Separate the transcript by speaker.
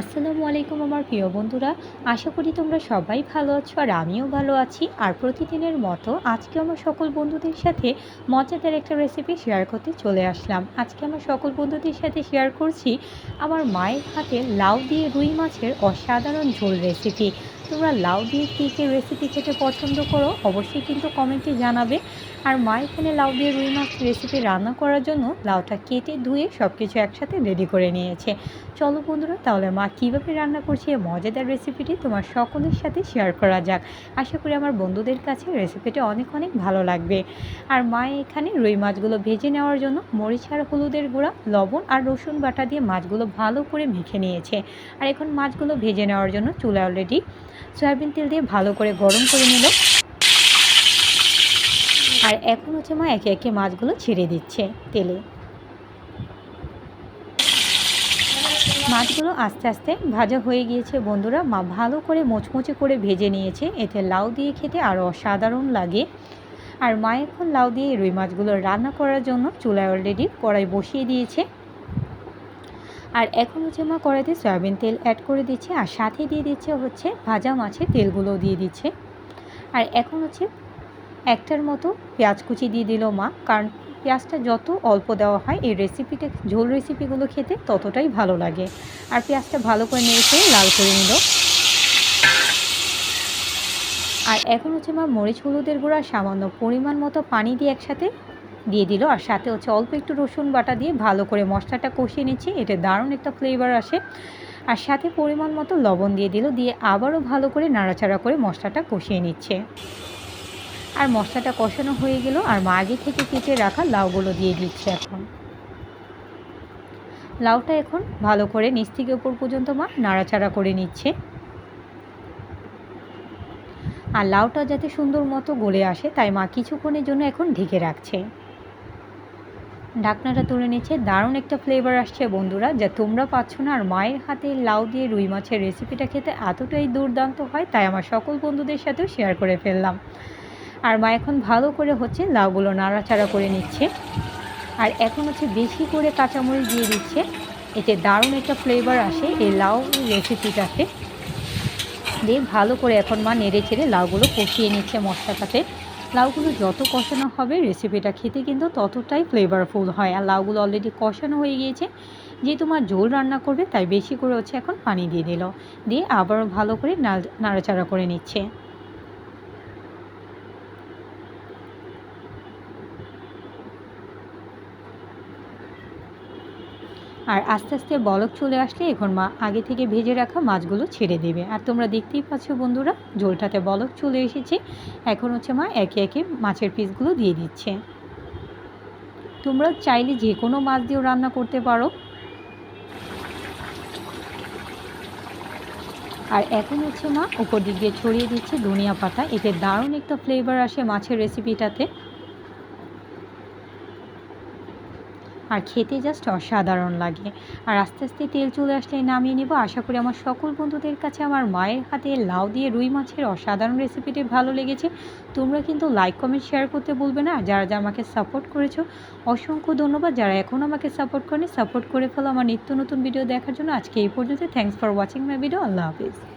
Speaker 1: আসসালামু আলাইকুম আমার প্রিয় বন্ধুরা। আশা করি তোমরা সবাই ভালো আছো আর আমিও ভালো আছি। আর প্রতিদিনের মতো আজকে আমার সকল বন্ধুদের সাথে মজাদার একটা রেসিপি শেয়ার করতে চলে আসলাম। আজকে আমার সকল বন্ধুদের সাথে শেয়ার করছি আমার মায়ের হাতে লাউ দিয়ে রুই মাছের অসাধারণ ঝোল রেসিপি তোমরা লাউ দিয়ে কী কী রেসিপি খেতে পছন্দ করো, অবশ্যই কিন্তু কমেন্টে জানাবে। আর মা এখানে লাউ দিয়ে রুই মাছ রেসিপি রান্না করার জন্য লাউটা কেটে ধুয়ে সব কিছু একসাথে রেডি করে নিয়েছে। চলো বন্ধুরা, তাহলে মা কীভাবে রান্না করছে এই মজাদার রেসিপিটি তোমার সকলের সাথে শেয়ার করা যাক। আশা করি আমার বন্ধুদের কাছে রেসিপিটি অনেক অনেক ভালো লাগবে। আর মা এখানে রুই মাছগুলো ভেজে নেওয়ার জন্য মরিচ আর হলুদের গুঁড়া, লবণ আর রসুন বাটা দিয়ে মাছগুলো ভালো করে মেখে নিয়েছে। আর এখন মাছগুলো ভেজে নেওয়ার জন্য চুলা অলরেডি সয়াবিন তেল দিয়ে ভালো করে গরম করে নিল। আর এখন হচ্ছে মা একে একে মাছগুলো ছেড়ে দিচ্ছে তেলে। মাছগুলো আস্তে আস্তে ভাজা হয়ে গিয়েছে বন্ধুরা। মা ভালো করে মোচমোচে করে ভেজে নিয়েছে। এতে লাউ দিয়ে খেতে আরও অসাধারণ লাগে। আর মা এখন লাউ দিয়ে রুই মাছগুলো রান্না করার জন্য চুলায় অলরেডি কড়াই বসিয়ে দিয়েছে। আর এখন হচ্ছে মা কড়াইতে সয়াবিন তেল অ্যাড করে দিচ্ছে, আর সাথে দিয়ে দিচ্ছে হচ্ছে ভাজা মাছের তেলগুলো দিয়ে দিচ্ছে। আর এখন হচ্ছে একটার মতো পেঁয়াজ কুচি দিয়ে দিল মা, কারণ পেঁয়াজটা যত অল্প দেওয়া হয়, এই রেসিপিটা ঝোল রেসিপিগুলো খেতে ততটাই ভালো লাগে। আর পেঁয়াজটা ভালো করে নেড়ে লাল করে নিল। আর এখন হচ্ছে মা মরিচ হলুদের গুঁড়া, সামান্য পরিমাণ মতো পানি দিয়ে একসাথে দিয়ে দিল। আর সাথে হচ্ছে অল্প একটু রসুন বাটা দিয়ে ভালো করে মশলাটা কষিয়ে নিচ্ছি। এটা দারুণ একটা ফ্লেভার আসে। আর সাথে পরিমাণ মতো লবণ দিয়ে দিল। দিয়ে আবারও ভালো করে নাড়াচাড়া করে মশলাটা কষিয়ে নিচ্ছে। আর মশলাটা কষানো হয়ে গেল। আর মা আগে থেকে কেটে রাখা লাউগুলো দিয়ে দিচ্ছে এখন। লাউটা এখন ভালো করে নিচ থেকে ওপর পর্যন্ত মা নাড়াচাড়া করে নিচ্ছে। আর লাউটা যাতে সুন্দর মতো গলে আসে, তাই মা কিছুক্ষণের জন্য এখন ঢেকে রাখছে। ঢাকনাটা তুলে নিচ্ছে। দারুণ একটা ফ্লেভার আসছে বন্ধুরা, যা তোমরা পাচ্ছ না। আর মায়ের হাতে লাউ দিয়ে রুই মাছের রেসিপিটা খেতে এতটাই দুর্দান্ত হয়, তাই আমার সকল বন্ধুদের সাথেও শেয়ার করে ফেললাম। আর মা এখন ভালো করে হচ্ছে লাউগুলো নাড়াচাড়া করে নিচ্ছে। আর এখন হচ্ছে বেশি করে কাঁচামরিচ দিয়ে দিচ্ছে। এতে দারুণ একটা ফ্লেভার আসে এই লাউ রেসিপিটাতে দিয়ে ভালো করে এখন মা নেড়ে চেড়ে লাউগুলো কষিয়ে নিচ্ছে মশলাটাতে। লাউগুলো যত কষানো হবে রেসিপিটা খেতে কিন্তু ততটাই ফ্লেভারফুল হয়। আর লাউগুলো অলরেডি কষানো হয়ে গিয়েছে। যেহেতু মা ঝোল রান্না করবে, তাই বেশি করে হচ্ছে এখন পানি দিয়ে দিল। দিয়ে আবারও ভালো করে নাড়াচাড়া করে নিচ্ছে। আর আস্তে আস্তে বলক চলে আসলে এখন মা আগে থেকে ভেজে রাখা মাছগুলো ছেড়ে দেবে। আর তোমরা দেখতেই পাচ্ছ বন্ধুরা, ঝোলটাতে বলক চলে এসেছে। এখন হচ্ছে মা একে একে মাছের পিসগুলো দিয়ে দিচ্ছে। তোমরা চাইলে যে কোনো মাছ দিয়েও রান্না করতে পারো। আর এখন হচ্ছে মা উপর দিক দিয়ে ছড়িয়ে দিচ্ছে ধনিয়া পাতা। এতে দারুণ একটা ফ্লেভার আসে মাছের রেসিপিটাতে আর খেতে জাস্ট অসাধারণ লাগে। আর আস্তে আস্তে তেল চলে আসলে নামিয়ে নেব। আশা করি আমার সকল বন্ধুদের কাছে আমার মায়ের হাতে লাউ দিয়ে রুই মাছের অসাধারণ রেসিপিটি ভালো লেগেছে। তোমরা কিন্তু লাইক কমেন্ট শেয়ার করতে বলবে না। যারা যা আমাকে সাপোর্ট করেছ, অসংখ্য ধন্যবাদ। যারা এখন আমাকে সাপোর্ট করেনি সাপোর্ট করে ফেলো। আমার নিত্য নতুন ভিডিও দেখার জন্য। আজকে এই পর্যন্ত thanks for watching my video Allah Hafiz.